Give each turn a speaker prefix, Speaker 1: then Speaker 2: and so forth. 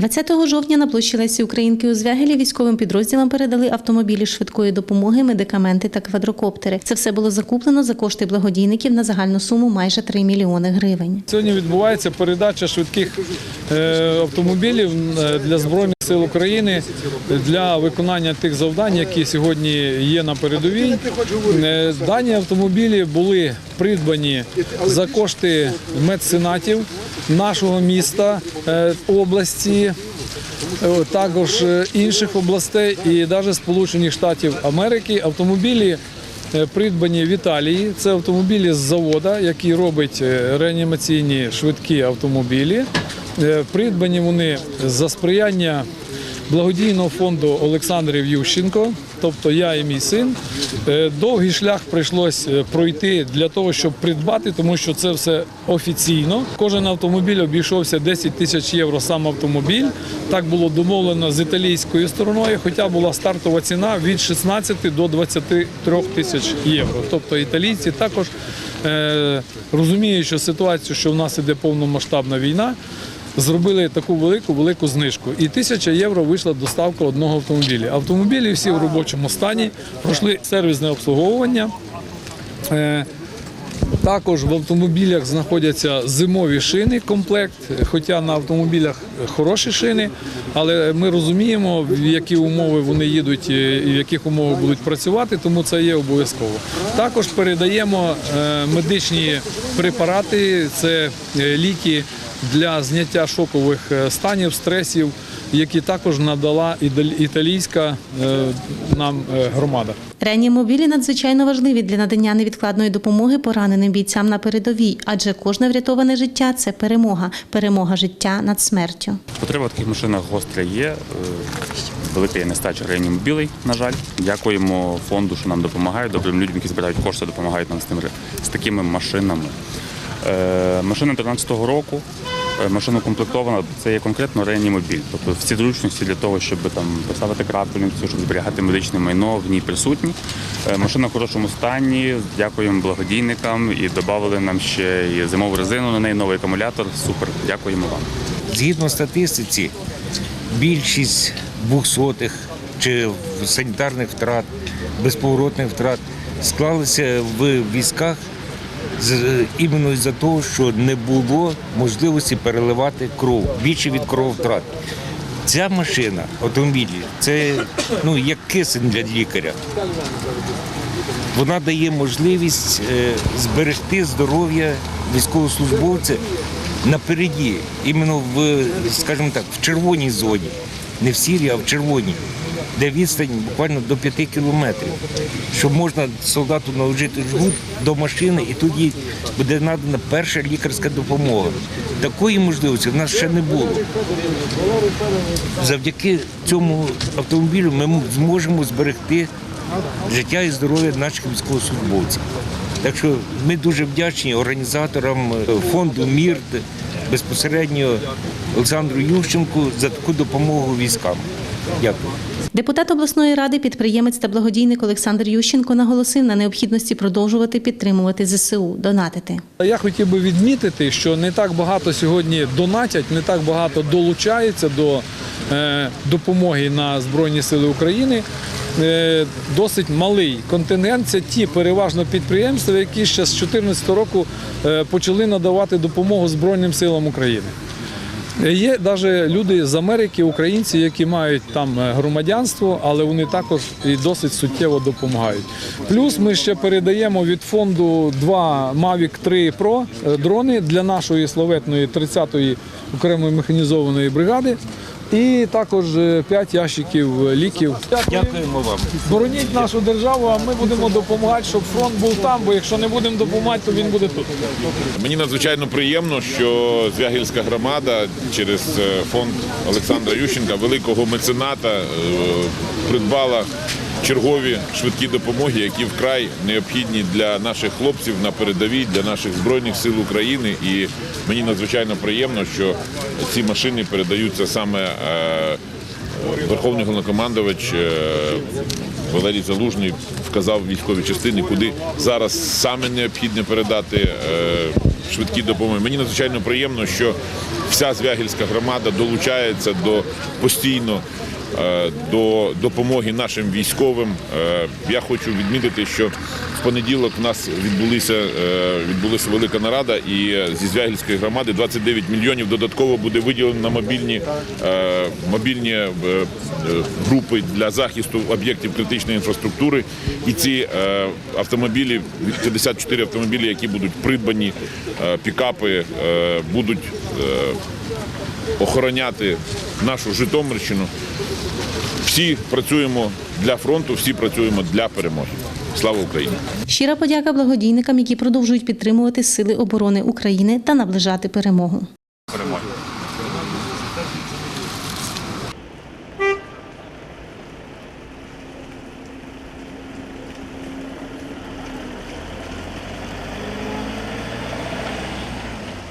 Speaker 1: 20 жовтня на площі Лесі Українки у Звягелі військовим підрозділам передали автомобілі швидкої допомоги, медикаменти та квадрокоптери. Це все було закуплено за кошти благодійників на загальну суму майже 3 мільйони гривень.
Speaker 2: Сьогодні відбувається передача швидких е, автомобілів е, для збройних сил України для виконання тих завдань, які сьогодні є на передовій. Е, Дані автомобілі були придбані за кошти медсенатів нашого міста, е, області. е, Також інших областей і навіть Сполучених Штатів Америки автомобілі придбані в Італії. Це автомобілі з завода, який робить реанімаційні швидкі автомобілі. Придбані вони за сприяння благодійного фонду Олександрів Ющенко, тобто я і мій син. Е, Довгий шлях прийшлось е, пройти для того, щоб придбати, тому що це все офіційно. Кожен автомобіль обійшовся 10 тисяч євро сам автомобіль. Так було домовлено з італійською стороною, хоча була стартова ціна від 16 до 23 тисяч євро. Тобто італійці також е, розуміючи ситуацію, що в нас іде повномасштабна війна. Зробили таку велику велику знижку. І тисяча євро вийшла доставка одного автомобіля. Автомобілі всі в робочому стані, пройшли сервісне обслуговування. Е, Також в автомобілях знаходяться зимові шини, комплект, хоча на автомобілях хороші шини, але ми розуміємо, в які умови вони їдуть е, і в яких умовах будуть працювати, тому це є обов'язково. Також передаємо е, медичні препарати, це ліки для зняття шокових е, станів, стресів, які також надала італійська е, нам е, громада.
Speaker 1: Реанімобілі надзвичайно важливі для надання невідкладної допомоги пораненим бійцям на передовій, адже кожне врятоване життя це перемога, перемога життя над смертю.
Speaker 3: Потреба в таких машинах гостра є. Велика є нестача реанімобілей, на жаль. Дякуємо фонду, що нам допомагають, добрим людям, які збирають кошти, допомагають нам з, тим, з такими машинами. Машина 13-го року, машина укомплектована, це є конкретно реанімобіль. Тобто всі зручності для того, щоб там поставити крапельницю, щоб зберігати медичне майно, в ній присутні. Е, Машина в хорошому стані. Дякуємо благодійникам і додали нам ще і зимову резину на неї, новий акумулятор. Супер. Дякуємо вам.
Speaker 4: Згідно статистиці, більшість двохсотих чи санітарних втрат, безповоротних втрат склалися в військах іменно із-за того, що не було можливості переливати кров, більше від крововтрат. Ця машина, автомобілі, це ну, як кисень для лікаря. Вона дає можливість е, зберегти здоров'я військовослужбовця напереді, іменно в, скажімо так, в червоній зоні, не в сірій, а в червоній, де відстань буквально до 5 кілометрів, що можна солдату наложити жгут до машини, і тоді буде надана перша лікарська допомога. Такої можливості в нас ще не було. Завдяки цьому автомобілю ми зможемо зберегти життя і здоров'я наших військовослужбовців. Так що ми дуже вдячні організаторам е, фонду МІР, безпосередньо Олександру Ющенку за таку допомогу військам. Дякую.
Speaker 1: Депутат обласної ради, підприємець та благодійник Олександр Ющенко наголосив на необхідності продовжувати підтримувати ЗСУ, донатити.
Speaker 2: Я хотів би відмітити, що не так багато сьогодні донатять, не так багато долучаються до е, допомоги на Збройні Сили України. Е, досить малий контингент. Це ті переважно підприємства, які ще з 2014 року е, почали надавати допомогу Збройним силам України. Є навіть люди з Америки, українці, які мають там е, громадянство, але вони також і досить суттєво допомагають. Плюс ми ще передаємо від фонду два Mavic 3 Pro е, дрони для нашої славетної 30-ї окремої механізованої бригади. І також 5 ящиків ліків.
Speaker 4: Дякуємо вам.
Speaker 2: Бороніть нашу державу, а ми будемо допомагати, щоб фронт був там, бо якщо не будемо допомагати, то він буде тут.
Speaker 5: Мені надзвичайно приємно, що Звягільська громада через е, фонд Олександра Ющенка, великого мецената, е, придбала чергові швидкі допомоги, які вкрай необхідні для наших хлопців на передовій, для наших збройних сил України. І мені надзвичайно приємно, що ці машини передаються саме. е, Верховний головнокомандувач е, Валерій Залужний вказав військові частини, куди зараз саме необхідно передати е, швидкі допомоги. Мені надзвичайно приємно, що вся Звягільська громада долучається до постійно до допомоги нашим військовим. Е, Я хочу відмітити, що в понеділок у нас відбулися, е, відбулася велика нарада, і зі Звягільської громади 29 мільйонів додатково буде виділено на мобільні, е, мобільні е, е, групи для захисту об'єктів критичної інфраструктури. І ці е, автомобілі, 54 автомобілі, які будуть придбані, е, пікапи, е, будуть е, охороняти нашу Житомирщину. Всі працюємо для фронту, всі працюємо для перемоги. Слава Україні!
Speaker 1: Щира подяка благодійникам, які продовжують підтримувати сили оборони України та наближати перемогу.
Speaker 3: Перемоги.